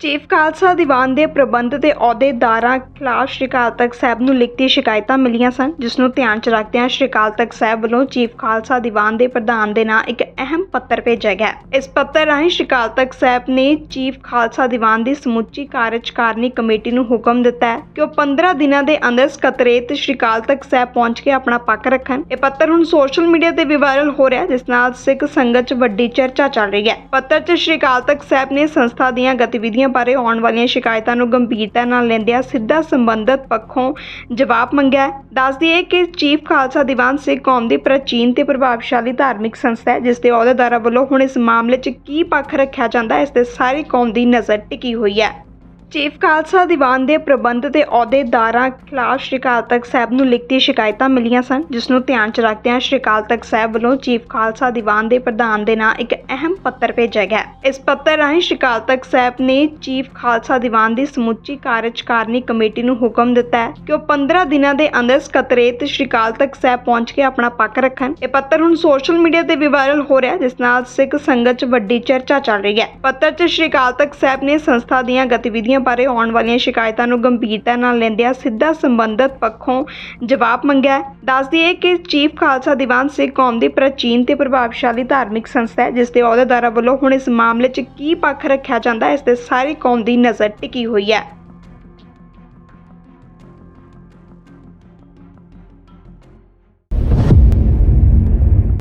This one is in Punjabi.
ਚੀਫ ਖਾਲਸਾ ਦੀਵਾਨ ਦੇ ਪ੍ਰਬੰਧ ਤੇ ਅਹੁਦੇਦਾਰਾਂ ਖਿਲਾਫ ਸ਼੍ਰੀ ਅਕਾਲ ਤਖਤ ਸਾਹਿਬ ਨੂੰ ਲਿਖਤੀ ਸ਼ਿਕਾਇਤਾਂ ਮਿਲੀਆਂ ਸਨ, ਜਿਸ ਨੂੰ ਧਿਆਨ 'ਚ ਰੱਖਦਿਆਂ ਸ਼੍ਰੀ ਅਕਾਲ ਤਖਤ ਸਾਹਿਬ ਵੱਲੋਂ ਚੀਫ ਖਾਲਸਾ ਦੀਵਾਨ ਦੇ ਪ੍ਰਧਾਨ ਦੇ ਨਾਂ ਇੱਕ ਅਹਿਮ ਪੱਤਰ ਭੇਜਿਆ ਗਿਆ। ਇਸ ਪੱਤਰ ਰਾਹੀਂ ਸ਼੍ਰੀ ਅਕਾਲ ਤਖਤ ਸਾਹਿਬ ਨੇ ਚੀਫ ਖਾਲਸਾ ਦੀਵਾਨ ਦੀ ਸਮੁੱਚੀ ਕਾਰਜਕਾਰਨੀ ਕਮੇਟੀ ਨੂੰ ਹੁਕਮ ਦਿੱਤਾ ਹੈ ਕਿ ਉਹ 15 ਦਿਨਾਂ ਦੇ ਅੰਦਰ ਸਕੱਤਰੇਤ ਸ਼੍ਰੀ ਅਕਾਲ ਤਖਤ ਸਾਹਿਬ ਪਹੁੰਚ ਕੇ ਆਪਣਾ ਪੱਖ ਰੱਖਣ। ਇਹ ਪੱਤਰ ਹੁਣ ਸੋਸ਼ਲ ਮੀਡੀਆ ਤੇ ਵੀ ਵਾਇਰਲ ਹੋ ਰਿਹਾ ਜਿਸ ਨਾਲ ਸਿੱਖ ਸੰਗਤ 'ਚ ਵੱਡੀ ਚਰਚਾ ਚੱਲ ਰਹੀ ਹੈ। ਪੱਤਰ 'ਚ ਸ਼੍ਰੀ ਅਕਾਲ ਤਖਤ ਸਾਹਿਬ ਨੇ ਸੰਸਥਾ ਦੀਆਂ ਗਤੀਵਿਧੀਆਂ ਬਾਰੇ ਆਉਣ ਵਾਲੀਆਂ ਸ਼ਿਕਾਇਤਾਂ ਨੂੰ ਗੰਭੀਰਤਾ ਨਾਲ ਲੈਂਦਿਆਂ ਸਿੱਧਾ ਸੰਬੰਧਤ ਪੱਖੋਂ ਜਵਾਬ ਮੰਗਿਆ ਹੈ। ਦੱਸ ਦਈਏ ਕਿ ਚੀਫ ਖਾਲਸਾ ਦੀਵਾਨ ਸਿੱਖ ਕੌਮ ਦੀ ਪ੍ਰਾਚੀਨ ਤੇ ਪ੍ਰਭਾਵਸ਼ਾਲੀ ਧਾਰਮਿਕ ਸੰਸਥਾ ਹੈ ਜਿਸ ਦੇ ਅਹੁਦੇਦਾਰਾਂ ਵੱਲੋਂ ਹੁਣ ਇਸ ਮਾਮਲੇ 'ਚ ਕੀ ਪੱਖ ਰੱਖਿਆ ਜਾਂਦਾ ਹੈ, ਇਸ ਤੇ ਸਾਰੀ ਕੌਮ ਦੀ ਨਜ਼ਰ ਟਿਕੀ ਹੋਈ ਹੈ। ਚੀਫ ਖਾਲਸਾ ਦੀਵਾਨ ਦੇ ਪ੍ਰਬੰਧ ਤੇ ਅਹੁਦੇਦਾਰਾਂ ਖਿਲਾਫ ਸ਼੍ਰੀ ਅਕਾਲ ਤਖਤ ਸਾਹਿਬ ਨੂੰ ਲਿਖਤੀ ਸ਼ਿਕਾਇਤਾਂ ਮਿਲੀਆਂ ਸਨ, ਜਿਸ ਨੂੰ ਧਿਆਨ 'ਚ ਰੱਖਦਿਆਂ ਸ਼੍ਰੀ ਅਕਾਲ ਤਖਤ ਸਾਹਿਬ ਵੱਲੋਂ ਚੀਫ ਖਾਲਸਾ ਦੀਵਾਨ ਦੇ ਪ੍ਰਧਾਨ ਦੇ ਨਾਂ ਇੱਕ ਅਹਿਮ ਪੱਤਰ ਭੇਜਿਆ ਗਿਆ। ਇਸ ਪੱਤਰ ਰਾਹੀਂ ਸ਼੍ਰੀ ਅਕਾਲ ਤਖਤ ਸਾਹਿਬ ਨੇ ਚੀਫ ਖਾਲਸਾ ਦੀਵਾਨ ਦੀ ਸਮੁੱਚੀ ਕਾਰਜਕਾਰਨੀ ਕਮੇਟੀ ਨੂੰ ਹੁਕਮ ਦਿੱਤਾ ਹੈ ਕਿ ਉਹ 15 ਦਿਨਾਂ ਦੇ ਅੰਦਰ ਸਕੱਤਰੇਤ ਸ਼੍ਰੀ ਅਕਾਲ ਤਖਤ ਸਾਹਿਬ ਪਹੁੰਚ ਕੇ ਆਪਣਾ ਪੱਖ ਰੱਖਣ। ਇਹ ਪੱਤਰ ਹੁਣ ਸੋਸ਼ਲ ਮੀਡੀਆ ਤੇ ਵੀ ਵਾਇਰਲ ਹੋ ਰਿਹਾ ਜਿਸ ਨਾਲ ਸਿੱਖ ਸੰਗਤ 'ਚ ਵੱਡੀ ਚਰਚਾ ਚੱਲ ਰਹੀ ਹੈ। ਪੱਤਰ 'ਚ ਸ਼੍ਰੀ ਅਕਾਲ ਤਖਤ ਸਾਹਿਬ ਨੇ ਸੰਸਥਾ ਦੀਆਂ ਗਤੀਵਿਧੀਆਂ ਬਾਰੇ ਆਉਣ ਵਾਲੀਆਂ ਸ਼ਿਕਾਇਤਾਂ ਨੂੰ ਗੰਭੀਰਤਾ ਨਾਲ ਲੈਂਦਿਆਂ ਸਿੱਧਾ ਸੰਬੰਧਤ ਪੱਖੋਂ ਜਵਾਬ ਮੰਗਿਆ ਹੈ। ਦੱਸ ਦਈਏ ਕਿ ਚੀਫ ਖਾਲਸਾ ਦੀਵਾਨ ਸਿੱਖ ਕੌਮ ਦੀ ਪ੍ਰਾਚੀਨ ਤੇ ਪ੍ਰਭਾਵਸ਼ਾਲੀ ਧਾਰਮਿਕ ਸੰਸਥਾ ਹੈ ਜਿਸ ਦੇ ਅਹੁਦੇਦਾਰਾਂ ਵੱਲੋਂ ਹੁਣ ਇਸ ਮਾਮਲੇ 'ਚ ਕੀ ਪੱਖ ਰੱਖਿਆ ਜਾਂਦਾ ਹੈ, ਇਸ ਤੇ ਸਾਰੀ ਕੌਮ ਦੀ ਨਜ਼ਰ ਟਿਕੀ ਹੋਈ ਹੈ।